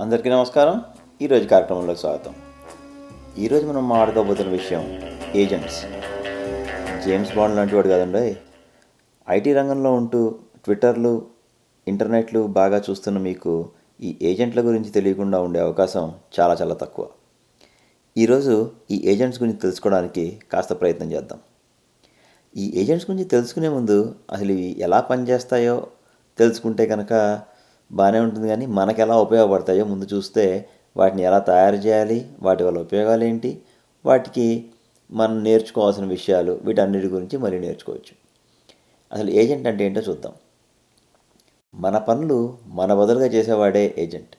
అందరికీ నమస్కారం. ఈరోజు కార్యక్రమంలోకి స్వాగతం. ఈరోజు మనం మాట్లాడుకోబోతున్న విషయం ఏజెంట్స్. జేమ్స్ బాండ్ లాంటి వాడు కదండి. ఐటీ రంగంలో ఉంటూ ట్విట్టర్లు ఇంటర్నెట్లు బాగా చూస్తున్న మీకు ఈ ఏజెంట్ల గురించి తెలియకుండా ఉండే అవకాశం చాలా చాలా తక్కువ. ఈరోజు ఈ ఏజెంట్స్ గురించి తెలుసుకోవడానికి కాస్త ప్రయత్నం చేద్దాం. ఈ ఏజెంట్స్ గురించి తెలుసుకునే ముందు అసలు ఇవి ఎలా పనిచేస్తాయో తెలుసుకుంటే కనుక బాగానే ఉంటుంది కానీ మనకు ఎలా ఉపయోగపడతాయో ముందు చూస్తే వాటిని ఎలా తయారు చేయాలి వాటి వల్ల ఉపయోగాలు ఏంటి వాటికి మనం నేర్చుకోవాల్సిన విషయాలు వీటన్నిటి గురించి మళ్ళీ నేర్చుకోవచ్చు. అసలు ఏజెంట్ అంటే ఏంటో చూద్దాం. మన పనులు మన బదులుగా చేసేవాడే ఏజెంట్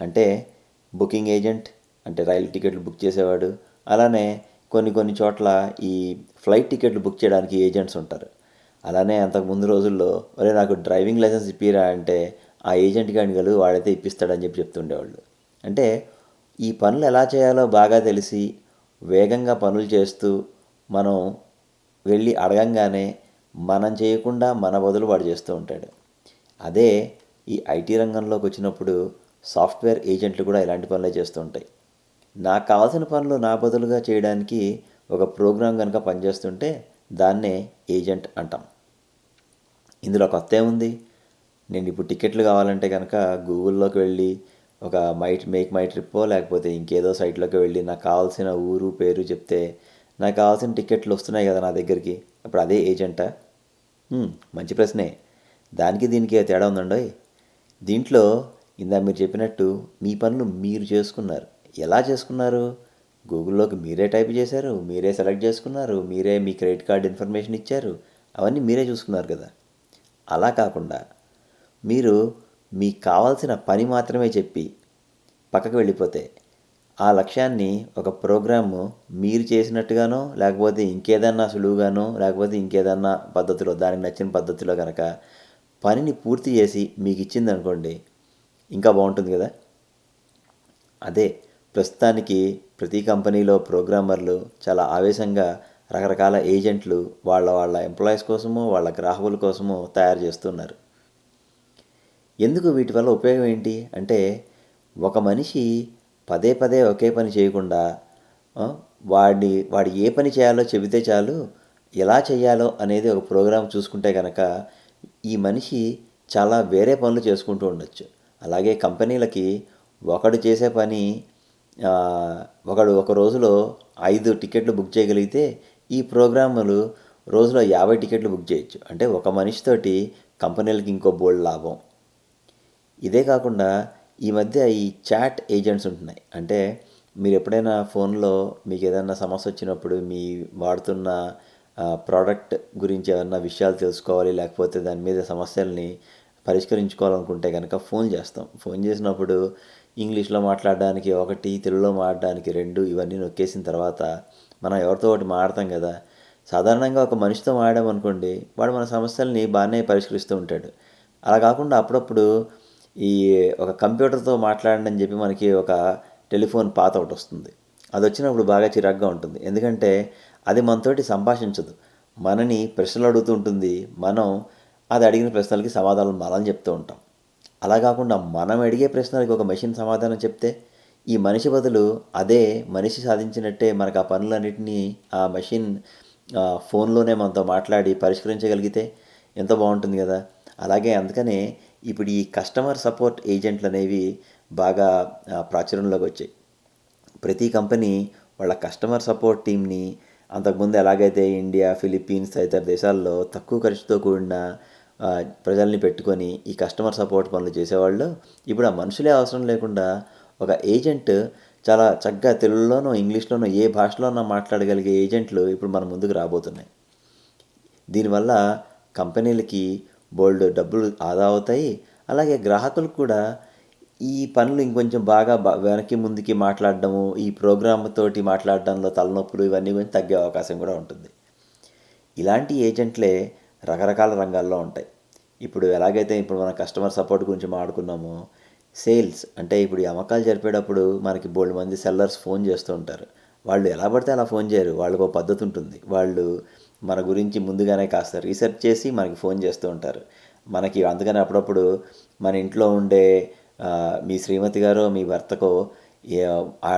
అంటే బుకింగ్ ఏజెంట్ అంటే రైలు టికెట్లు బుక్ చేసేవాడు. అలానే కొన్ని కొన్ని చోట్ల ఈ ఫ్లైట్ టికెట్లు బుక్ చేయడానికి ఏజెంట్స్ ఉంటారు. అలానే అంతకు ముందు రోజుల్లో ఒరే నాకు డ్రైవింగ్ లైసెన్స్ ఇప్పిరా అంటే ఆ ఏజెంట్ గాడిగలు వాడైతే ఇప్పిస్తాడని చెప్పి చెప్తుండేవాళ్ళు. అంటే ఈ పనులు ఎలా చేయాలో బాగా తెలిసి వేగంగా పనులు చేస్తూ మనం వెళ్ళి అడగంగానే మనం చేయకుండా మన బదులు వాడు చేస్తూ ఉంటాడు. అదే ఈ ఐటీ రంగంలోకి వచ్చినప్పుడు సాఫ్ట్వేర్ ఏజెంట్లు కూడా ఇలాంటి పనులే చేస్తూ ఉంటాయి. నాకు కావాల్సిన పనులు నా బదులుగా చేయడానికి ఒక ప్రోగ్రాం కనుక పనిచేస్తుంటే దాన్నే ఏజెంట్ అంటాం. ఇందులో కొత్త ఏముంది? నేను ఇప్పుడు టికెట్లు కావాలంటే కనుక గూగుల్లోకి వెళ్ళి ఒక మై మేక్ మై ట్రిప్పో లేకపోతే ఇంకేదో సైట్లోకి వెళ్ళి నాకు కావాల్సిన ఊరు పేరు చెప్తే నాకు కావాల్సిన టికెట్లు వస్తున్నాయి కదా నా దగ్గరికి. అప్పుడు అదే ఏజెంటా? మంచి ప్రశ్నే. దానికి దీనికి తేడా ఉందండి దీంట్లో ఇందా మీరు చెప్పినట్టు మీ పనులు మీరు చేసుకున్నారు. ఎలా చేసుకున్నారు? గూగుల్లోకి మీరే టైప్ చేశారు మీరే సెలెక్ట్ చేసుకున్నారు మీరే మీ క్రెడిట్ కార్డ్ ఇన్ఫర్మేషన్ ఇచ్చారు అవన్నీ మీరే చూసుకున్నారు కదా. అలా కాకుండా మీరు మీకు కావాల్సిన పని మాత్రమే చెప్పి పక్కకు వెళ్ళిపోతే ఆ లక్ష్యాన్ని ఒక ప్రోగ్రాము మీరు చేసినట్టుగానో లేకపోతే ఇంకేదన్నా సులువుగానో లేకపోతే ఇంకేదన్నా పద్ధతిలో దానికి నచ్చిన పద్ధతిలో కనుక పనిని పూర్తి చేసి మీకు ఇచ్చింది అనుకోండి ఇంకా బాగుంటుంది కదా? అదే ప్రస్తుతానికి ప్రతి కంపెనీలో ప్రోగ్రామర్లు చాలా ఆవేశంగా రకరకాల ఏజెంట్లు వాళ్ళ వాళ్ళ ఎంప్లాయీస్ కోసమో వాళ్ళ గ్రాహకుల కోసమో తయారు చేస్తున్నారు. ఎందుకు వీటి వల్ల ఉపయోగం ఏంటి? అంటే ఒక మనిషి పదే పదే ఒకే పని చేయకుండా వాడి వాడు ఏ పని చేయాలో చెబితే చాలు ఎలా చేయాలో అనేది ఒక ప్రోగ్రాం చూసుకుంటే కనుక ఈ మనిషి చాలా వేరే పనులు చేసుకుంటూ ఉండొచ్చు. అలాగే కంపెనీలకి ఒకడు చేసే పని ఒకడు ఒక రోజులో ఐదు టికెట్లు బుక్ చేయగలిగితే ఈ ప్రోగ్రాములు రోజులో యాభై టికెట్లు బుక్ చేయొచ్చు. అంటే ఒక మనిషితోటి కంపెనీలకి ఇంకో బోల్డ్ లాభం. ఇదే కాకుండా ఈ మధ్య ఈ చాట్ ఏజెంట్స్ ఉంటున్నాయి. అంటే మీరు ఎప్పుడైనా ఫోన్లో మీకు ఏదైనా సమస్య వచ్చినప్పుడు మీ వాడుతున్న ప్రోడక్ట్ గురించి ఏమన్నా విషయాలు తెలుసుకోవాలి లేకపోతే దాని మీద సమస్యల్ని పరిష్కరించుకోవాలనుకుంటే కనుక ఫోన్ చేస్తాం. ఫోన్ చేసినప్పుడు ఇంగ్లీష్లో మాట్లాడడానికి ఒకటి తెలుగులో మాట్లాడడానికి రెండు ఇవన్నీ నొక్కేసిన తర్వాత మనం ఎవరితో ఒకటి మాడతాం కదా. సాధారణంగా ఒక మనిషితో మాడామనుకోండి వాడు మన సమస్యల్ని బాగానే పరిష్కరిస్తూ ఉంటాడు. అలా కాకుండా అప్పుడప్పుడు ఈ ఒక కంప్యూటర్తో మాట్లాడండి అని చెప్పి మనకి ఒక టెలిఫోన్ పాత ఒకటి వస్తుంది. అది వచ్చినప్పుడు బాగా చిరాగ్గా ఉంటుంది. ఎందుకంటే అది మనతోటి సంభాషించదు. మనని ప్రశ్నలు అడుగుతూ ఉంటుంది. మనం అది అడిగిన ప్రశ్నలకి సమాధానం మనం చెప్తూ ఉంటాం. అలా కాకుండా మనం అడిగే ప్రశ్నలకి ఒక మెషిన్ సమాధానం చెప్తే ఈ మనిషి బదులు అదే మనిషి సాధించినట్టే మనకు ఆ పనులన్నింటినీ ఆ మెషిన్ ఆ, ఫోన్లోనే మనతో మాట్లాడి పరిష్కరించగలిగితే ఎంత బాగుంటుంది కదా. అలాగే అందుకనే ఇప్పుడు ఈ కస్టమర్ సపోర్ట్ ఏజెంట్లు అనేవి బాగా ప్రాచుర్యంలోకి వచ్చాయి. ప్రతి కంపెనీ వాళ్ళ కస్టమర్ సపోర్ట్ టీంని అంతకుముందు ఎలాగైతే ఇండియా ఫిలిప్పీన్స్ తదితర దేశాల్లో తక్కువ ఖర్చుతో కూడిన ప్రజల్ని పెట్టుకొని ఈ కస్టమర్ సపోర్ట్ పనులు చేసేవాళ్ళు ఇప్పుడు ఆ మనుషులే అవసరం లేకుండా ఒక ఏజెంట్ చాలా చక్కగా తెలుగులోనో ఇంగ్లీష్లోనో ఏ భాషలోనో మాట్లాడగలిగే ఏజెంట్లు ఇప్పుడు మన ముందుకు రాబోతున్నాయి. దీనివల్ల కంపెనీలకి బోల్డ్ డబ్బులు ఆదా అవుతాయి. అలాగే గ్రాహకులకు కూడా ఈ పనులు ఇంకొంచెం బాగా వెనక్కి ముందుకి మాట్లాడడము ఈ ప్రోగ్రామ్ తోటి మాట్లాడడంలో తలనొప్పులు ఇవన్నీ కొంచెం తగ్గే అవకాశం కూడా ఉంటుంది. ఇలాంటి ఏజెంట్లే రకరకాల రంగాల్లో ఉంటాయి. ఇప్పుడు ఎలాగైతే ఇప్పుడు మన కస్టమర్ సపోర్ట్ గురించి మాట్లాడుకున్నామో సేల్స్ అంటే ఇప్పుడు ఈ అమ్మకాలు జరిపేటప్పుడు మనకి బోల్డ్ మంది సెల్లర్స్ ఫోన్ చేస్తూ ఉంటారు. వాళ్ళు ఎలా పడితే అలా ఫోన్ చేయరు. వాళ్ళకు ఒక పద్ధతి ఉంటుంది. వాళ్ళు మన గురించి ముందుగానే కాస్త రీసెర్చ్ చేసి మనకి ఫోన్ చేస్తూ ఉంటారు. మనకి అందుకని అప్పుడప్పుడు మన ఇంట్లో ఉండే మీ శ్రీమతి గారో మీ భర్తకో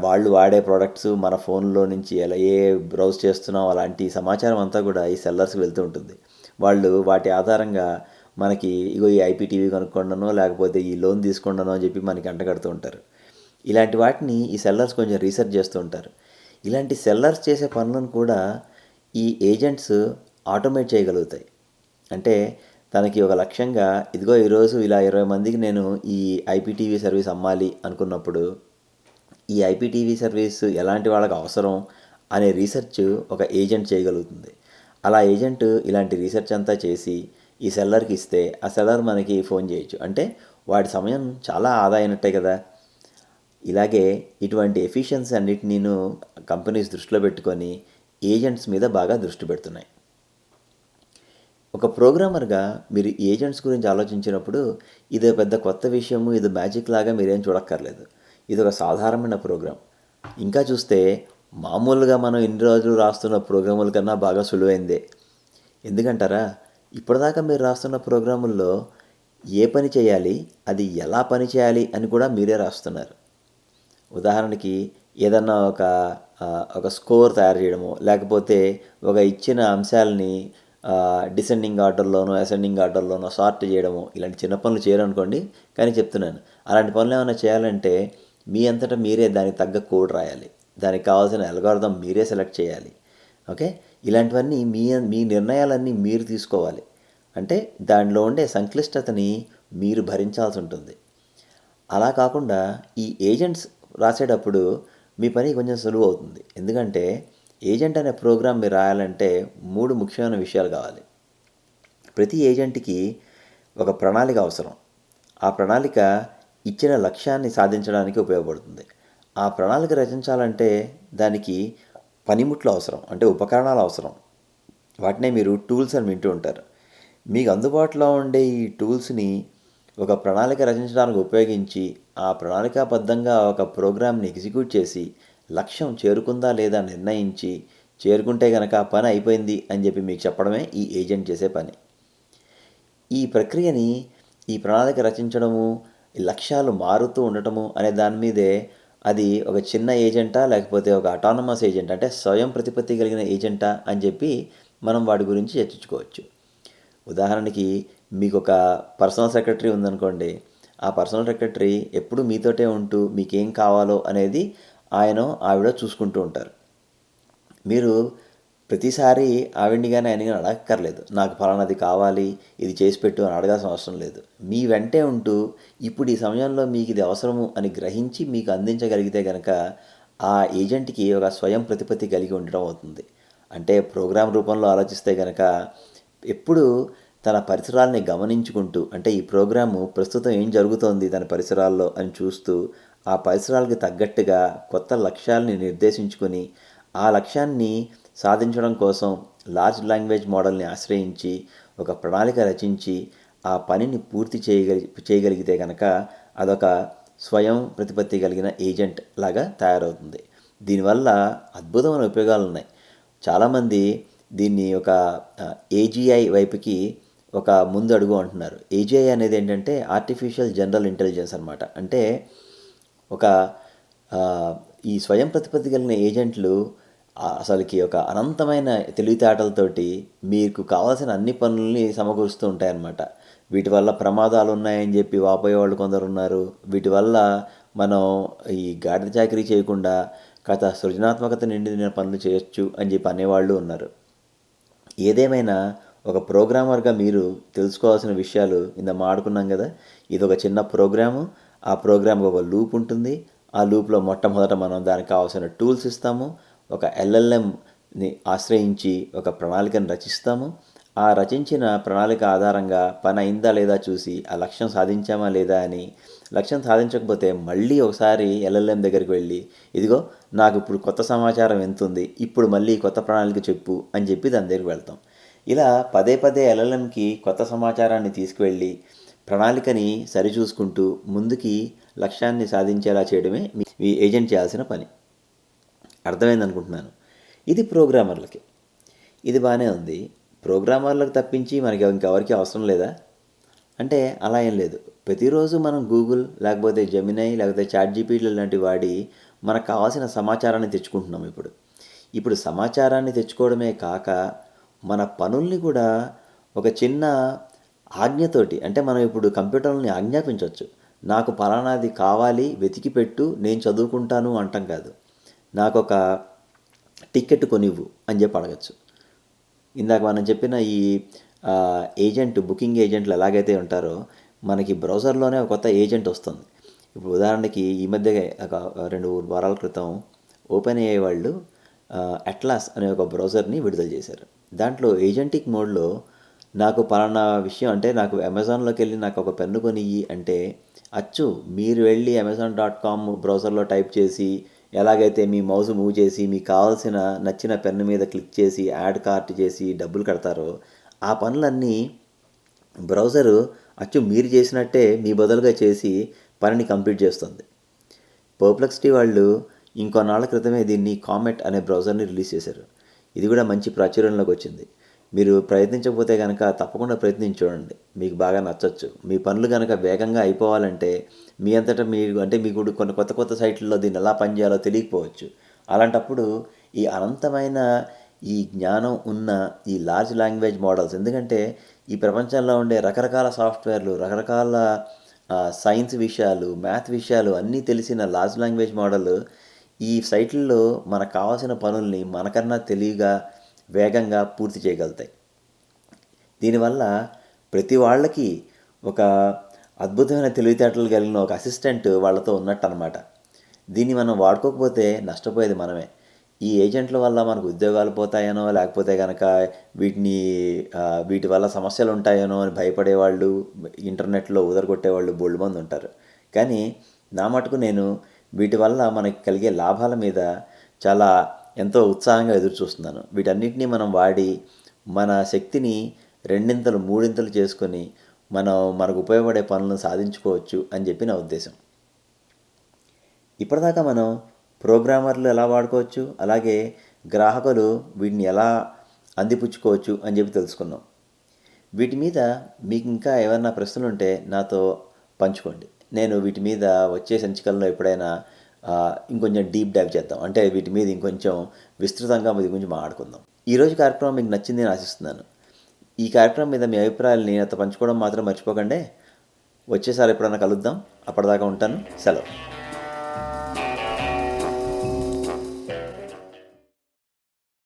వాళ్ళు వాడే ప్రోడక్ట్స్ మన ఫోన్లో నుంచి ఎలా ఏ బ్రౌజ్ చేస్తున్నాం అలాంటి సమాచారం అంతా కూడా ఈ సెల్లర్స్కి వెళ్తూ ఉంటుంది. వాళ్ళు వాటి ఆధారంగా మనకి ఇగో ఈ ఐపీటీవీ కొనుక్కోండనో లేకపోతే ఈ లోన్ తీసుకోండనో అని చెప్పి మనకి అంటగడుతూ ఉంటారు. ఇలాంటి వాటిని ఈ సెల్లర్స్ కొంచెం రీసెర్చ్ చేస్తూ ఉంటారు. ఇలాంటి సెల్లర్స్ చేసే పనులను కూడా ఈ ఏజెంట్స్ ఆటోమేట్ చేయగలుగుతాయి. అంటే తనకి ఒక లక్ష్యంగా ఇదిగో ఈరోజు ఇలా ఇరవై మందికి నేను ఈ ఐపీటీవీ సర్వీస్ అమ్మాలి అనుకున్నప్పుడు ఈ ఐపీటీవీ సర్వీస్ ఎలాంటి వాళ్ళకి అవసరం అనే రీసెర్చ్ ఒక ఏజెంట్ చేయగలుగుతుంది. అలా ఏజెంట్ ఇలాంటి రీసెర్చ్ అంతా చేసి ఈ సెల్లర్కి ఇస్తే ఆ సెల్లర్ మనకి ఫోన్ చేయొచ్చు. అంటే వాడి సమయం చాలా ఆదా అయినట్టే కదా. ఇలాగే ఇటువంటి ఎఫిషియన్సీ అన్నిటినీ కంపెనీస్ దృష్టిలో పెట్టుకొని ఏజెంట్స్ మీద బాగా దృష్టి పెడుతున్నాయి. ఒక ప్రోగ్రామర్గా మీరు ఏజెంట్స్ గురించి ఆలోచించినప్పుడు ఇది పెద్ద కొత్త విషయము ఇది మ్యాజిక్ లాగా మీరేం చూడక్కర్లేదు. ఇది ఒక సాధారణమైన ప్రోగ్రామ్. ఇంకా చూస్తే మామూలుగా మనం ఇన్ని రోజులు రాస్తున్న ప్రోగ్రాముల కన్నా బాగా సులువైందే. ఎందుకంటారా? ఇప్పటిదాకా మీరు రాస్తున్న ప్రోగ్రాముల్లో ఏ పని చేయాలి అది ఎలా పని చేయాలి అని కూడా మీరే రాస్తున్నారు. ఉదాహరణకి ఏదన్నా ఒక ఒక స్కోర్ తయారు చేయడము లేకపోతే ఒక ఇచ్చిన అంశాలని డిసెండింగ్ ఆర్డర్లోనో అసెండింగ్ ఆర్డర్లోనో సార్ట్ చేయడము ఇలాంటి చిన్న పనులు చేయరనుకోండి కానీ చెప్తున్నాను. అలాంటి పనులు ఏమైనా చేయాలంటే మీ అంతటా మీరే దానికి తగ్గ కోడ్ రాయాలి. దానికి కావాల్సిన అల్గార్థం మీరే సెలెక్ట్ చేయాలి. ఓకే? ఇలాంటివన్నీ మీ మీ నిర్ణయాలన్నీ మీరు తీసుకోవాలి. అంటే దానిలో ఉండే సంక్లిష్టతని మీరు భరించాల్సి ఉంటుంది. అలా కాకుండా ఈ ఏజెంట్స్ రాసేటప్పుడు మీ పని కొంచెం సులువు అవుతుంది. ఎందుకంటే ఏజెంట్ అనే ప్రోగ్రామ్ మీరు రాయాలంటే మూడు ముఖ్యమైన విషయాలు కావాలి. ప్రతి ఏజెంట్కి ఒక ప్రణాళిక అవసరం. ఆ ప్రణాళిక ఇచ్చిన లక్ష్యాన్ని సాధించడానికి ఉపయోగపడుతుంది. ఆ ప్రణాళిక రచించాలంటే దానికి పనిముట్లు అవసరం అంటే ఉపకరణాలు అవసరం. వాటినే మీరు టూల్స్ అని వింటూ ఉంటారు. మీకు అందుబాటులో ఉండే ఈ టూల్స్ని ఒక ప్రణాళిక రచించడానికి ఉపయోగించి ఆ ప్రణాళికాబద్ధంగా ఒక ప్రోగ్రామ్ని ఎగ్జిక్యూట్ చేసి లక్ష్యం చేరుకుందా లేదా నిర్ణయించి చేరుకుంటే కనుక ఆ పని అయిపోయింది అని చెప్పి మీకు చెప్పడమే ఈ ఏజెంట్ చేసే పని. ఈ ప్రక్రియని ఈ ప్రణాళిక రచించడము లక్ష్యాలు మారుతూ ఉండటము అనే దాని మీదే అది ఒక చిన్న ఏజెంటా లేకపోతే ఒక అటానమస్ ఏజెంట్ అంటే స్వయం ప్రతిపత్తి కలిగిన ఏజెంటా అని చెప్పి మనం వాటి గురించి చర్చించుకోవచ్చు. ఉదాహరణకి మీకు ఒక పర్సనల్ సెక్రటరీ ఉందనుకోండి ఆ పర్సనల్ సెక్రటరీ ఎప్పుడు మీతోటే ఉంటూ మీకేం కావాలో అనేది ఆయన ఆవిడ చూసుకుంటూ ఉంటారు. మీరు ప్రతిసారి ఆవిడ్ని కానీ ఆయన కానీ అడగక్కర్లేదు. నాకు ఫలానాది కావాలి ఇది చేసి పెట్టు అని అడగాల్సిన అవసరం లేదు. మీ వెంటే ఉంటూ ఇప్పుడు ఈ సమయంలో మీకు ఇది అవసరము అని గ్రహించి మీకు అందించగలిగితే కనుక ఆ ఏజెంట్కి ఒక స్వయం ప్రతిపత్తి కలిగి ఉండడం అవుతుంది. అంటే ప్రోగ్రామ్ రూపంలో ఆలోచిస్తే కనుక ఎప్పుడు తన పరిసరాల్ని గమనించుకుంటూ అంటే ఈ ప్రోగ్రాము ప్రస్తుతం ఏం జరుగుతోంది తన పరిసరాల్లో అని చూస్తూ ఆ పరిసరాలకు తగ్గట్టుగా కొత్త లక్ష్యాలని నిర్దేశించుకొని ఆ లక్ష్యాన్ని సాధించడం కోసం లార్జ్ లాంగ్వేజ్ మోడల్ని ఆశ్రయించి ఒక ప్రణాళిక రచించి ఆ పనిని పూర్తి చేయగలి చేయగలిగితే కనుక అదొక స్వయం ప్రతిపత్తి కలిగిన ఏజెంట్ లాగా తయారవుతుంది. దీనివల్ల అద్భుతమైన ఉపయోగాలు ఉన్నాయి చాలామంది దీన్ని ఒక ఏజీఐ వైపుకి ఒక ముందు అడుగు అంటున్నారు ఏజీఐ అనేది ఏంటంటే ఆర్టిఫిషియల్ జనరల్ ఇంటెలిజెన్స్ అనమాట అంటే ఒక ఈ స్వయం ప్రతిపత్తి కలిగిన ఏజెంట్లు అసలుకి ఒక అనంతమైన తెలివితేటలతోటి మీకు కావాల్సిన అన్ని పనుల్ని సమకూరుస్తూ ఉంటాయన్నమాట. వీటి వల్ల ప్రమాదాలు ఉన్నాయని చెప్పి వాపోయే వాళ్ళు కొందరు ఉన్నారు. వీటి వల్ల మనం ఈ గాడిద చాకరీ చేయకుండా కథ సృజనాత్మకత నిండిన పనులు చేయొచ్చు అని చెప్పి అనేవాళ్ళు ఉన్నారు. ఏదేమైనా ఒక ప్రోగ్రామర్గా మీరు తెలుసుకోవాల్సిన విషయాలు ఇంత మాడుకున్నాం కదా ఇది ఒక చిన్న ప్రోగ్రాము ఆ ప్రోగ్రామ్కి ఒక లూప్ ఉంటుంది. ఆ లూప్లో మొట్టమొదట మనం దానికి కావాల్సిన టూల్స్ ఇస్తాము. ఒక ఎల్ఎల్ఎంని ఆశ్రయించి ఒక ప్రణాళికను రచిస్తాము. ఆ రచించిన ప్రణాళిక ఆధారంగా పని అయిందా లేదా చూసి ఆ లక్ష్యం సాధించామా లేదా అని లక్ష్యం సాధించకపోతే మళ్ళీ ఒకసారి ఎల్ఎల్ఎం దగ్గరికి వెళ్ళి ఇదిగో నాకు ఇప్పుడు కొత్త సమాచారం ఎంత ఉంది ఇప్పుడు మళ్ళీ కొత్త ప్రణాళిక చెప్పు అని చెప్పి దాని దగ్గరికి వెళ్తాం. ఇలా పదే పదే ఎల్ఎల్ఎంకి కొత్త సమాచారాన్ని తీసుకువెళ్ళి ప్రణాళికని సరిచూసుకుంటూ ముందుకి లక్ష్యాన్ని సాధించేలా చేయడమే మీ ఏజెంట్ చేయాల్సిన పని. అర్థమైంది అనుకుంటున్నాను ఇది ప్రోగ్రామర్లకి. ఇది బాగానే ఉంది. ప్రోగ్రామర్లకు తప్పించి మనకి ఇంకెవరికి అవసరం లేదా? అంటే అలా ఏం లేదు. ప్రతిరోజు మనం గూగుల్ లేకపోతే జమినై లేకపోతే చాట్ జీపీటీ లాంటి వాడి మనకు కావాల్సిన సమాచారాన్ని తెచ్చుకుంటున్నాం ఇప్పుడు. ఇప్పుడు సమాచారాన్ని తెచ్చుకోవడమే కాక మన పనుల్ని కూడా ఒక చిన్న ఆజ్ఞతోటి అంటే మనం ఇప్పుడు కంప్యూటర్ని ఆజ్ఞాపించవచ్చు నాకు పలానాది కావాలి వెతికి పెట్టు నేను చదువుకుంటాను అంటాం కాదు. నాకు ఒక టికెట్ కొనివ్వు అని చెప్పి అడగచ్చు. ఇందాక మనం చెప్పిన ఈ ఏజెంట్ బుకింగ్ ఏజెంట్లు ఎలాగైతే ఉంటారో మనకి బ్రౌజర్లోనే ఒక కొత్త ఏజెంట్ వస్తుంది. ఇప్పుడు ఉదాహరణకి ఈ మధ్య ఒక రెండు వారాల క్రితం ఓపెన్ అయ్యే వాళ్ళు అట్లాస్ అనే ఒక బ్రౌజర్ని విడుదల చేశారు. దాంట్లో ఏజెంటిక్ మోడ్లో నాకు పలానా విషయం అంటే నాకు అమెజాన్లోకి వెళ్ళి నాకు ఒక పెన్ను కొనియ్యి అంటే అచ్చు మీరు వెళ్ళి అమెజాన్ డాట్ కామ్ బ్రౌజర్లో టైప్ చేసి ఎలాగైతే మీ మౌస్ మూవ్ చేసి మీకు కావాల్సిన నచ్చిన పెన్ను మీద క్లిక్ చేసి యాడ్ కార్ట్ చేసి డబ్బులు కడతారో ఆ పనులన్నీ బ్రౌజరు అచ్చు మీరు చేసినట్టే మీ బదులుగా చేసి పనిని కంప్లీట్ చేస్తుంది. పర్ప్లెక్సిటీ వాళ్ళు ఇంకొన్నాళ్ళ క్రితమే దీన్ని కామెట్ అనే బ్రౌజర్ని రిలీజ్ చేశారు. ఇది కూడా మంచి ప్రాచుర్యంలోకి వచ్చింది. మీరు ప్రయత్నించకపోతే కనుక తప్పకుండా ప్రయత్నించి చూడండి. మీకు బాగా నచ్చచ్చు. మీ పనులు కనుక వేగంగా అయిపోవాలంటే మీ అంతటా మీరు అంటే మీకు కొన్ని కొత్త కొత్త సైట్లలో దీన్ని ఎలా పనిచేయాలో తెలియకపోవచ్చు. అలాంటప్పుడు ఈ అనంతమైన ఈ జ్ఞానం ఉన్న ఈ లార్జ్ లాంగ్వేజ్ మోడల్స్ ఎందుకంటే ఈ ప్రపంచంలో ఉండే రకరకాల సాఫ్ట్వేర్లు రకరకాల సైన్స్ విషయాలు మ్యాథ్ విషయాలు అన్నీ తెలిసిన లార్జ్ లాంగ్వేజ్ మోడల్ ఈ సైట్లలో మనకు కావాల్సిన పనుల్ని మనకన్నా తెలివిగా వేగంగా పూర్తి చేయగలుగుతాయి. దీనివల్ల ప్రతి వాళ్ళకి ఒక అద్భుతమైన తెలివితేటలు కలిగిన ఒక అసిస్టెంట్ వాళ్ళతో ఉన్నట్టు అనమాట దీన్ని మనం వాడుకోకపోతే నష్టపోయేది మనమే. ఈ ఏజెంట్ల వల్ల మనకు ఉద్యోగాలు పోతాయనో లేకపోతే కనుక వీటిని వీటి వల్ల సమస్యలు ఉంటాయనో అని భయపడేవాళ్ళు ఇంటర్నెట్లో ఉదరగొట్టేవాళ్ళు బోల్డ్ మంది ఉంటారు. కానీ నా మటుకు నేను వీటి వల్ల మనకి కలిగే లాభాల మీద చాలా ఎంతో ఉత్సాహంగా ఎదురు చూస్తున్నాను వీటన్నిటిని మనం వాడి మన శక్తిని రెండింతలు మూడింతలు చేసుకొని మనం మనకు ఉపయోగపడే పనులను సాధించుకోవచ్చు అని చెప్పి నా ఉద్దేశం. ఇప్పటిదాకా మనం ప్రోగ్రామర్లు ఎలా వాడుకోవచ్చు అలాగే గ్రాహకులు వీటిని ఎలా అందిపుచ్చుకోవచ్చు అని చెప్పి తెలుసుకున్నాం. వీటి మీద మీకు ఇంకా ఏమైనా ప్రశ్నలు ఉంటే నాతో పంచుకోండి. నేను వీటి మీద వచ్చే సంచికల్లో ఎప్పుడైనా ఇంకొంచెం డీప్ డైవ్ చేద్దాం. అంటే వీటి మీద ఇంకొంచెం విస్తృతంగా వీటి గురించి మాట్లాడుకుందాం. ఈరోజు కార్యక్రమం మీకు నచ్చింది నేను ఆశిస్తున్నాను. ఈ కార్యక్రమం మీద మీ అభిప్రాయాలని అంత పంచుకోవడం మాత్రం మర్చిపోకండి. వచ్చేసారి ఎప్పుడైనా కలుద్దాం. అప్పటిదాకా ఉంటాను. సెలవు.